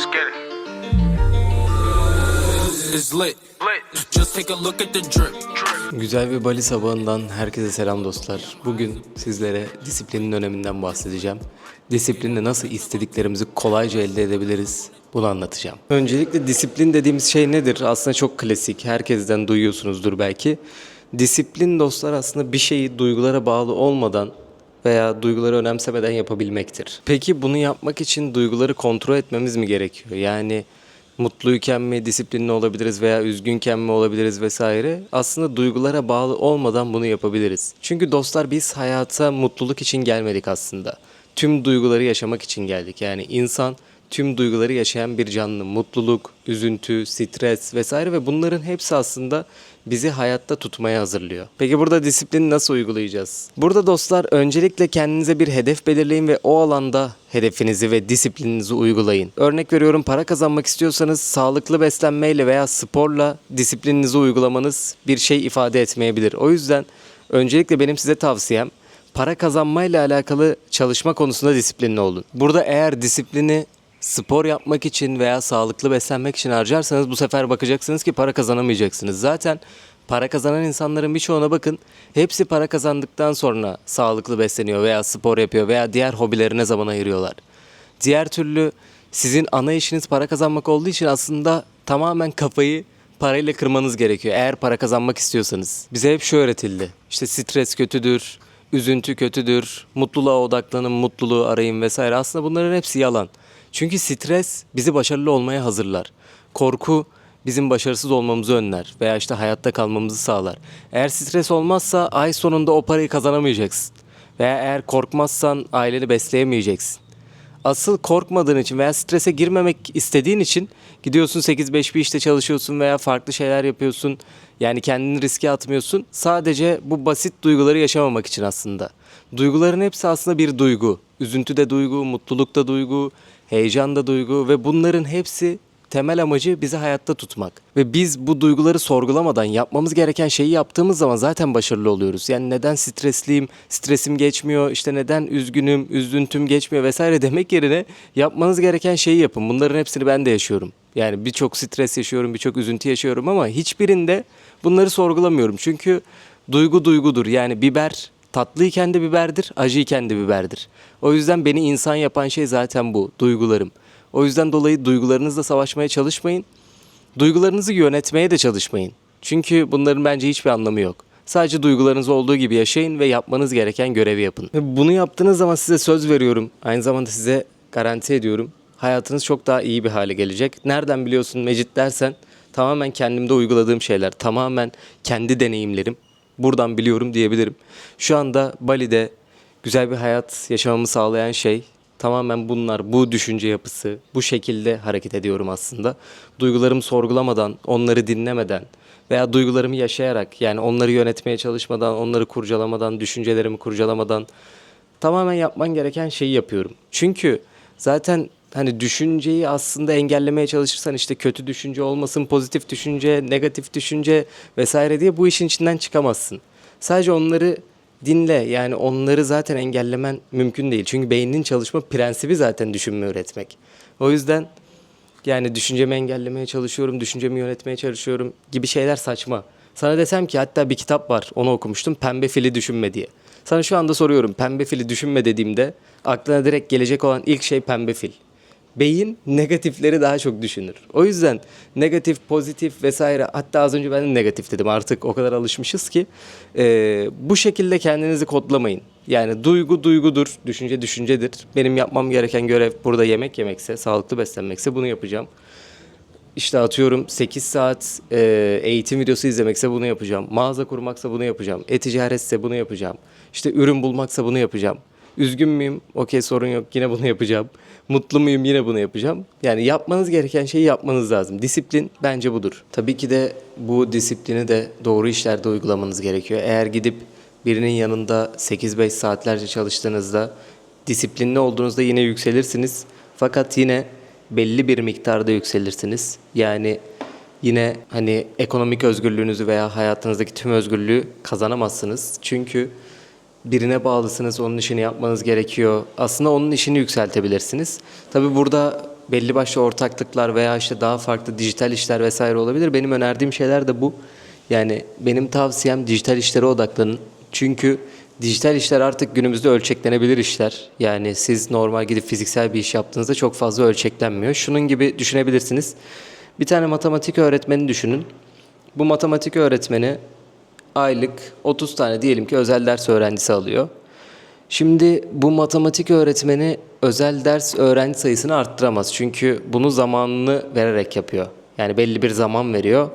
Let's get it. It's lit. Lit. Just take a look at the drip. Güzel bir Bali sabahından herkese selam dostlar. Bugün sizlere disiplinin öneminden bahsedeceğim. Disiplinle nasıl istediklerimizi kolayca elde edebiliriz bunu anlatacağım. Öncelikle disiplin dediğimiz şey nedir? Aslında çok klasik. Herkesten duyuyorsunuzdur belki. Disiplin dostlar aslında bir şeyi duygulara bağlı olmadan veya duyguları önemsemeden yapabilmektir. Peki bunu yapmak için duyguları kontrol etmemiz mi gerekiyor? Yani mutluyken mi disiplinli olabiliriz veya üzgünken mi olabiliriz vesaire. Aslında duygulara bağlı olmadan bunu yapabiliriz. Çünkü dostlar biz hayata mutluluk için gelmedik aslında. Tüm duyguları yaşamak için geldik. Yani insan tüm duyguları yaşayan bir canlı. Mutluluk, üzüntü, stres vesaire ve bunların hepsi aslında bizi hayatta tutmaya hazırlıyor. Peki burada disiplini nasıl uygulayacağız? Burada dostlar öncelikle kendinize bir hedef belirleyin ve o alanda hedefinizi ve disiplininizi uygulayın. Örnek veriyorum para kazanmak istiyorsanız sağlıklı beslenmeyle veya sporla disiplininizi uygulamanız bir şey ifade etmeyebilir. O yüzden öncelikle benim size tavsiyem para kazanmayla alakalı çalışma konusunda disiplinli olun. Burada eğer disiplini spor yapmak için veya sağlıklı beslenmek için harcarsanız bu sefer bakacaksınız ki para kazanamayacaksınız. Zaten para kazanan insanların birçoğuna bakın. Hepsi para kazandıktan sonra sağlıklı besleniyor veya spor yapıyor veya diğer hobilerine zaman ayırıyorlar. Diğer türlü sizin ana işiniz para kazanmak olduğu için aslında tamamen kafayı parayla kırmanız gerekiyor eğer para kazanmak istiyorsanız. Bize hep şu öğretildi. İşte stres kötüdür, üzüntü kötüdür, mutluluğa odaklanın, mutluluğu arayın vesaire. Aslında bunların hepsi yalan. Çünkü stres bizi başarılı olmaya hazırlar. Korku bizim başarısız olmamızı önler veya işte hayatta kalmamızı sağlar. Eğer stres olmazsa ay sonunda o parayı kazanamayacaksın. Veya eğer korkmazsan aileni besleyemeyeceksin. Asıl korkmadığın için veya strese girmemek istediğin için gidiyorsun 8-5 bir işte çalışıyorsun veya farklı şeyler yapıyorsun. Yani kendini riske atmıyorsun. Sadece bu basit duyguları yaşamamak için aslında. Duyguların hepsi aslında bir duygu. Üzüntü de duygu, mutluluk da duygu, heyecan da duygu ve bunların hepsi temel amacı bizi hayatta tutmak. Ve biz bu duyguları sorgulamadan yapmamız gereken şeyi yaptığımız zaman zaten başarılı oluyoruz. Yani neden stresliyim, stresim geçmiyor, işte neden üzgünüm, üzüntüm geçmiyor vesaire demek yerine yapmanız gereken şeyi yapın. Bunların hepsini ben de yaşıyorum. Yani birçok stres yaşıyorum, birçok üzüntü yaşıyorum ama hiçbirinde bunları sorgulamıyorum. Çünkü duygu duygudur. Yani biber tatlıyken de biberdir, acıyken de biberdir. O yüzden beni insan yapan şey zaten bu, duygularım. O yüzden dolayı duygularınızla savaşmaya çalışmayın. Duygularınızı yönetmeye de çalışmayın. Çünkü bunların bence hiçbir anlamı yok. Sadece duygularınız olduğu gibi yaşayın ve yapmanız gereken görevi yapın. Ve bunu yaptığınız zaman size söz veriyorum. Aynı zamanda size garanti ediyorum. Hayatınız çok daha iyi bir hale gelecek. Nereden biliyorsun Mecit dersen tamamen kendimde uyguladığım şeyler. Tamamen kendi deneyimlerim. Buradan biliyorum diyebilirim. Şu anda Bali'de güzel bir hayat yaşamamı sağlayan şey tamamen bunlar, bu düşünce yapısı, bu şekilde hareket ediyorum aslında. Duygularımı sorgulamadan, onları dinlemeden veya duygularımı yaşayarak yani onları yönetmeye çalışmadan, onları kurcalamadan, düşüncelerimi kurcalamadan tamamen yapman gereken şeyi yapıyorum. Çünkü zaten hani düşünceyi aslında engellemeye çalışırsan işte kötü düşünce olmasın, pozitif düşünce, negatif düşünce vesaire diye bu işin içinden çıkamazsın. Sadece onları dinle yani onları zaten engellemen mümkün değil. Çünkü beyninin çalışma prensibi zaten düşünme öğretmek. O yüzden yani düşüncemi engellemeye çalışıyorum, düşüncemi yönetmeye çalışıyorum gibi şeyler saçma. Sana desem ki hatta bir kitap var onu okumuştum Pembe Fili Düşünme diye. Sana şu anda soruyorum pembe fili düşünme dediğimde aklına direkt gelecek olan ilk şey pembe fil. Beyin negatifleri daha çok düşünür. O yüzden negatif, pozitif vesaire hatta az önce ben de negatif dedim artık o kadar alışmışız ki eee, bu şekilde kendinizi kodlamayın. Yani duygu duygudur, düşünce düşüncedir. Benim yapmam gereken görev burada yemek yemekse, sağlıklı beslenmekse bunu yapacağım. İşte atıyorum 8 saat e, eğitim videosu izlemekse bunu yapacağım. Mağaza kurmaksa bunu yapacağım. E-ticaretse bunu yapacağım. İşte ürün bulmaksa bunu yapacağım. Üzgün müyüm? Okey sorun yok yine bunu yapacağım. Mutlu muyum? Yine bunu yapacağım. Yani yapmanız gereken şeyi yapmanız lazım. Disiplin bence budur. Tabii ki de bu disiplini de doğru işlerde uygulamanız gerekiyor. Eğer gidip birinin yanında 8-5 saatlerce çalıştığınızda disiplinli olduğunuzda yine yükselirsiniz. Fakat yine belli bir miktarda yükselirsiniz. Yani yine hani ekonomik özgürlüğünüzü veya hayatınızdaki tüm özgürlüğü kazanamazsınız. Çünkü birine bağlısınız, onun işini yapmanız gerekiyor. Aslında onun işini yükseltebilirsiniz. Tabi burada belli başlı ortaklıklar veya işte daha farklı dijital işler vesaire olabilir. Benim önerdiğim şeyler de bu. Yani benim tavsiyem dijital işlere odaklanın. Çünkü dijital işler artık günümüzde ölçeklenebilir işler. Yani siz normal gidip fiziksel bir iş yaptığınızda çok fazla ölçeklenmiyor. Şunun gibi düşünebilirsiniz. Bir tane matematik öğretmeni düşünün. Bu matematik öğretmeni aylık 30 tane diyelim ki özel ders öğrencisi alıyor. Şimdi bu matematik öğretmeni özel ders öğrenci sayısını arttıramaz. Çünkü bunu zamanını vererek yapıyor. Yani belli bir zaman veriyor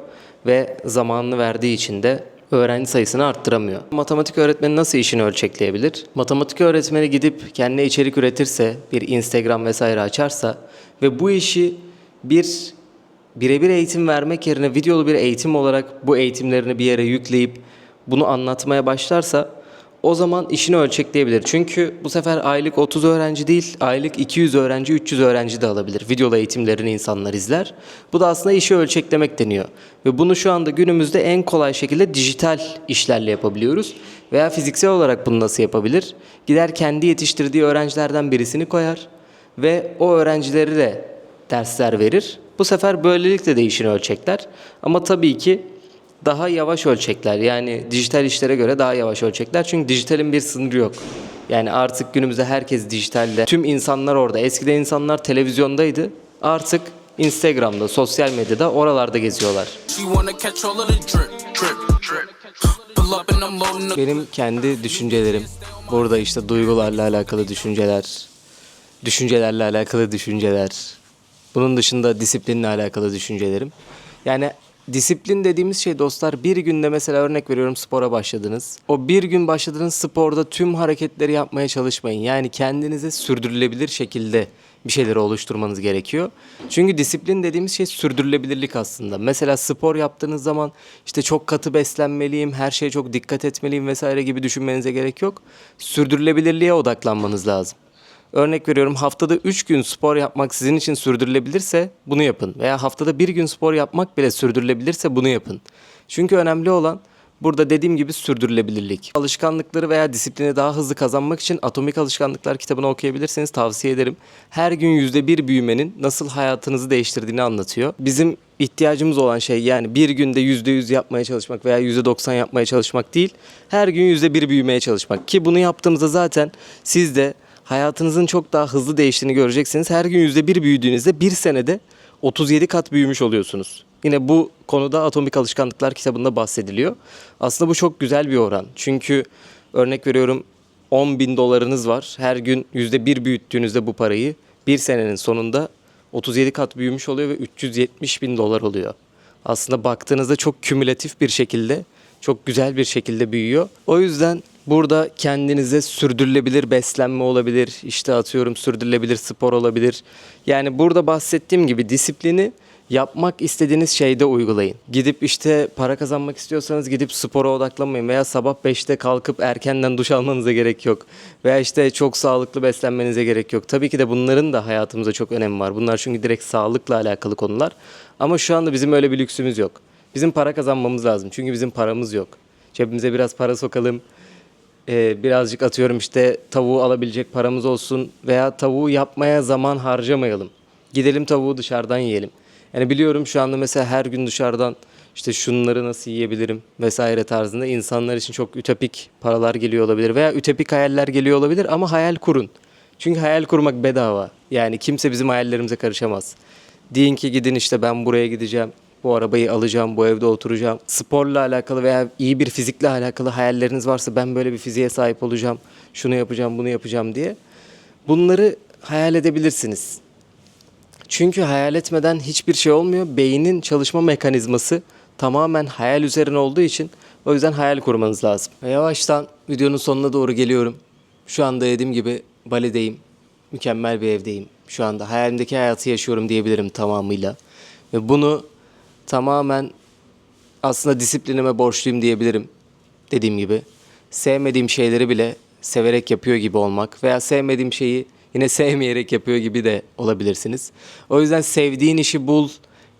ve zamanını verdiği için de öğrenci sayısını arttıramıyor. Matematik öğretmeni nasıl işini ölçekleyebilir? Matematik öğretmeni gidip kendine içerik üretirse, bir Instagram vesaire açarsa ve bu işi bir birebir eğitim vermek yerine videolu bir eğitim olarak bu eğitimlerini bir yere yükleyip bunu anlatmaya başlarsa o zaman işini ölçekleyebilir. Çünkü bu sefer aylık 30 öğrenci değil, aylık 200 öğrenci, 300 öğrenci de alabilir. Videolu eğitimlerini insanlar izler. Bu da aslında işi ölçeklemek deniyor. Ve bunu şu anda günümüzde en kolay şekilde dijital işlerle yapabiliyoruz. Veya fiziksel olarak bunu nasıl yapabilir? Gider kendi yetiştirdiği öğrencilerden birisini koyar ve o öğrencileri de dersler verir. Bu sefer böylelikle de işini ölçekler. Ama tabii ki daha yavaş ölçekler. Yani dijital işlere göre daha yavaş ölçekler. Çünkü dijitalin bir sınırı yok. Yani artık günümüzde herkes dijitalde. Tüm insanlar orada. Eskiden insanlar televizyondaydı. Artık Instagram'da, sosyal medyada oralarda geziyorlar. Benim kendi düşüncelerim. Burada işte duygularla alakalı düşünceler, düşüncelerle alakalı düşünceler. Bunun dışında disiplinle alakalı düşüncelerim. Yani disiplin dediğimiz şey dostlar bir günde mesela örnek veriyorum spora başladınız. O bir gün başladığınız sporda tüm hareketleri yapmaya çalışmayın. Yani kendinize sürdürülebilir şekilde bir şeyleri oluşturmanız gerekiyor. Çünkü disiplin dediğimiz şey sürdürülebilirlik aslında. Mesela spor yaptığınız zaman işte çok katı beslenmeliyim, her şeye çok dikkat etmeliyim vesaire gibi düşünmenize gerek yok. Sürdürülebilirliğe odaklanmanız lazım. Örnek veriyorum haftada 3 gün spor yapmak sizin için sürdürülebilirse bunu yapın. Veya haftada bir gün spor yapmak bile sürdürülebilirse bunu yapın. Çünkü önemli olan burada dediğim gibi sürdürülebilirlik. Alışkanlıkları veya disiplini daha hızlı kazanmak için Atomik Alışkanlıklar kitabını okuyabilirseniz tavsiye ederim. Her gün %1 büyümenin nasıl hayatınızı değiştirdiğini anlatıyor. Bizim ihtiyacımız olan şey yani bir günde %100 yapmaya çalışmak veya %90 yapmaya çalışmak değil. Her gün %1 büyümeye çalışmak. Ki bunu yaptığımızda zaten siz de hayatınızın çok daha hızlı değiştiğini göreceksiniz. Her gün %1 büyüdüğünüzde bir senede 37 kat büyümüş oluyorsunuz. Yine bu konuda Atomik Alışkanlıklar kitabında bahsediliyor. Aslında bu çok güzel bir oran. Çünkü örnek veriyorum 10 bin dolarınız var. Her gün %1 büyüttüğünüzde bu parayı bir senenin sonunda 37 kat büyümüş oluyor ve 370 bin dolar oluyor. Aslında baktığınızda çok kümülatif bir şekilde, çok güzel bir şekilde büyüyor. O yüzden burada kendinize sürdürülebilir beslenme olabilir, işte atıyorum sürdürülebilir spor olabilir. Yani burada bahsettiğim gibi disiplini yapmak istediğiniz şeyde uygulayın. Gidip işte para kazanmak istiyorsanız gidip spora odaklanmayın veya sabah 5'te kalkıp erkenden duş almanıza gerek yok. Veya işte çok sağlıklı beslenmenize gerek yok. Tabii ki de bunların da hayatımıza çok önemi var. Bunlar çünkü direkt sağlıkla alakalı konular. Ama şu anda bizim öyle bir lüksümüz yok. Bizim para kazanmamız lazım. Çünkü bizim paramız yok. Cebimize biraz para sokalım. Ee, birazcık atıyorum işte tavuğu alabilecek paramız olsun veya tavuğu yapmaya zaman harcamayalım. Gidelim tavuğu dışarıdan yiyelim. Yani biliyorum şu anda mesela her gün dışarıdan işte şunları nasıl yiyebilirim vesaire tarzında insanlar için çok ütopik paralar geliyor olabilir veya ütopik hayaller geliyor olabilir ama hayal kurun. Çünkü hayal kurmak bedava. Yani kimse bizim hayallerimize karışamaz. Deyin ki gidin işte ben buraya gideceğim. Bu arabayı alacağım, bu evde oturacağım. Sporla alakalı veya iyi bir fizikle alakalı hayalleriniz varsa ben böyle bir fiziğe sahip olacağım. Şunu yapacağım, bunu yapacağım diye. Bunları hayal edebilirsiniz. Çünkü hayal etmeden hiçbir şey olmuyor. Beynin çalışma mekanizması tamamen hayal üzerine olduğu için o yüzden hayal kurmanız lazım. Ve yavaştan videonun sonuna doğru geliyorum. Şu anda dediğim gibi Bali'deyim. Mükemmel bir evdeyim. Şu anda hayalimdeki hayatı yaşıyorum diyebilirim tamamıyla. Ve bunu tamamen aslında disiplinime borçluyum diyebilirim. Dediğim gibi. Sevmediğim şeyleri bile severek yapıyor gibi olmak veya sevmediğim şeyi yine sevmeyerek yapıyor gibi de olabilirsiniz. O yüzden sevdiğin işi bul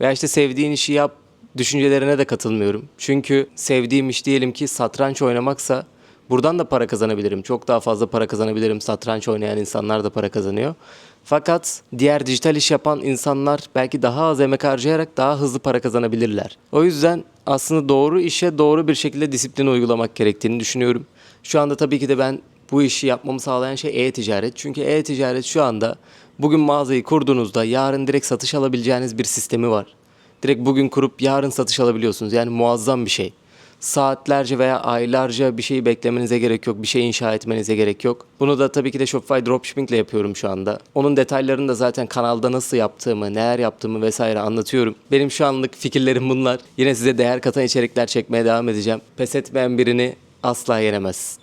veya işte sevdiğin işi yap düşüncelerine de katılmıyorum. Çünkü sevdiğim iş diyelim ki satranç oynamaksa Buradan da para kazanabilirim. Çok daha fazla para kazanabilirim. Satranç oynayan insanlar da para kazanıyor. Fakat diğer dijital iş yapan insanlar belki daha az emek harcayarak daha hızlı para kazanabilirler. O yüzden aslında doğru işe doğru bir şekilde disiplin uygulamak gerektiğini düşünüyorum. Şu anda tabii ki de ben bu işi yapmamı sağlayan şey e-ticaret. Çünkü e-ticaret şu anda bugün mağazayı kurduğunuzda yarın direkt satış alabileceğiniz bir sistemi var. Direkt bugün kurup yarın satış alabiliyorsunuz. Yani muazzam bir şey. Saatlerce veya aylarca bir şeyi beklemenize gerek yok. Bir şey inşa etmenize gerek yok. Bunu da tabii ki de Shopify Dropshipping ile yapıyorum şu anda. Onun detaylarını da zaten kanalda nasıl yaptığımı, neler yaptığımı vesaire anlatıyorum. Benim şu anlık fikirlerim bunlar. Yine size değer katan içerikler çekmeye devam edeceğim. Pes etmeyen birini asla yenemez.